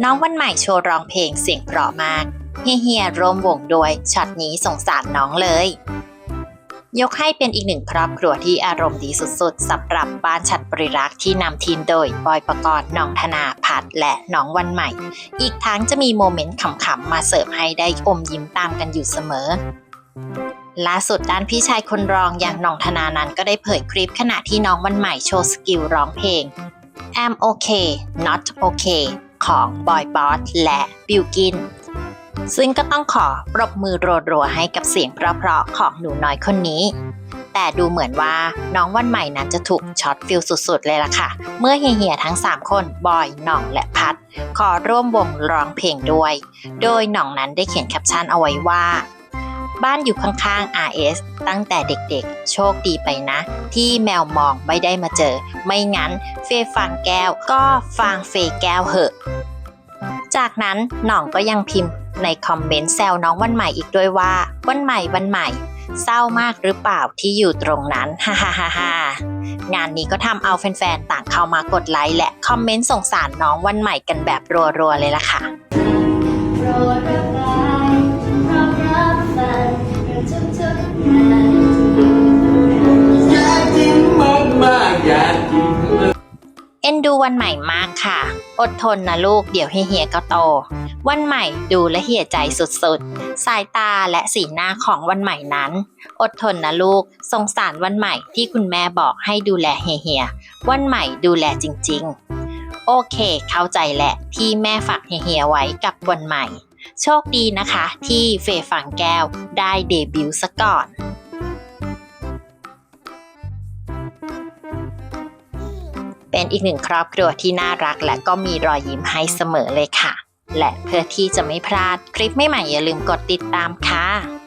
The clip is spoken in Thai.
น้องวันใหม่โชว์ร้องเพลงเสียงเพราะมากเฮียเฮียร่วมวงด้วยช็อตนี้สงสารน้องเลย ยกให้เป็นอีกหนึ่งครอบครัวที่อารมณ์ดีสุดๆสำหรับบ้านชัดบริรักษ์ที่นำทีมโดยบอยประกรณ์น้องธนาพัฒและน้องวันใหม่ อีกทั้งจะมีโมเมนต์ขำๆมาเสิร์ฟให้ได้อมยิ้มตามกันอยู่เสมอล่าสุดด้านพี่ชายคนรองอย่างน้องธนานั้นก็ได้เผยคลิปขณะที่น้องวันใหม่โชว์สกิลร้องเพลง I'm okay not okay ของ Boy Boss และบิวกิน ซึ่งก็ต้องขอปรบมือรัวๆให้กับเสียงเพราะๆของหนูน้อยคนนี้ แต่ดูเหมือนว่าน้องวันใหม่นั้นจะถูกช็อตฟิลสุดๆ เลยล่ะค่ะ เมื่อเฮียๆทั้ง 3 คนบอยหน่องและพัด ขอร่วมวงร้องเพลงด้วย โดยหน่องนั้นได้เขียนแคปชั่นเอาไว้ว่าบ้านอยู่ข้างๆ RS ตั้งแต่เด็กๆ โชคดีไปนะ ที่แมวมองไม่ได้มาเจอ ไม่งั้น เฟฟางแก้วก็ฟางเฟแก้วเหอะ จากนั้นหน่องก็ยังพิมพ์ในคอมเมนต์แซวน้องวันใหม่อีกด้วยว่า วันใหม่วันใหม่ เศร้ามากหรือเปล่าที่อยู่ตรงนั้นฮ่าฮ่าฮ่าฮ่างานนี้ก็ทำเอาแฟนๆ ต่างเข้ามากดไลค์และคอมเมนต์สงสารน้องวันใหม่กันแบบรัวๆเลยล่ะค่ะ ดูวันใหม่มากค่ะ อดทนนะลูกเดี๋ยวเฮียก็โต วันใหม่ดูและเหี่ยใจสุดๆ สายตาและสีหน้าของวันใหม่นั้น อดทนนะลูกสงสารวันใหม่ที่คุณแม่บอกให้ดูแลเฮียวันใหม่ดูแลจริง ๆ โอเค เข้าใจแหละที่แม่ฝากเฮียไว้กับวันใหม่ โชคดีนะคะที่เฟยฝังแก้วได้เดบิวต์ซะก่อน เป็นอีกหนึ่งครอบครัวที่น่ารัก และก็มีรอยยิ้มให้เสมอเลยค่ะ และเพื่อที่จะไม่พลาดคลิปใหม่ๆอย่าลืมกดติดตามค่ะ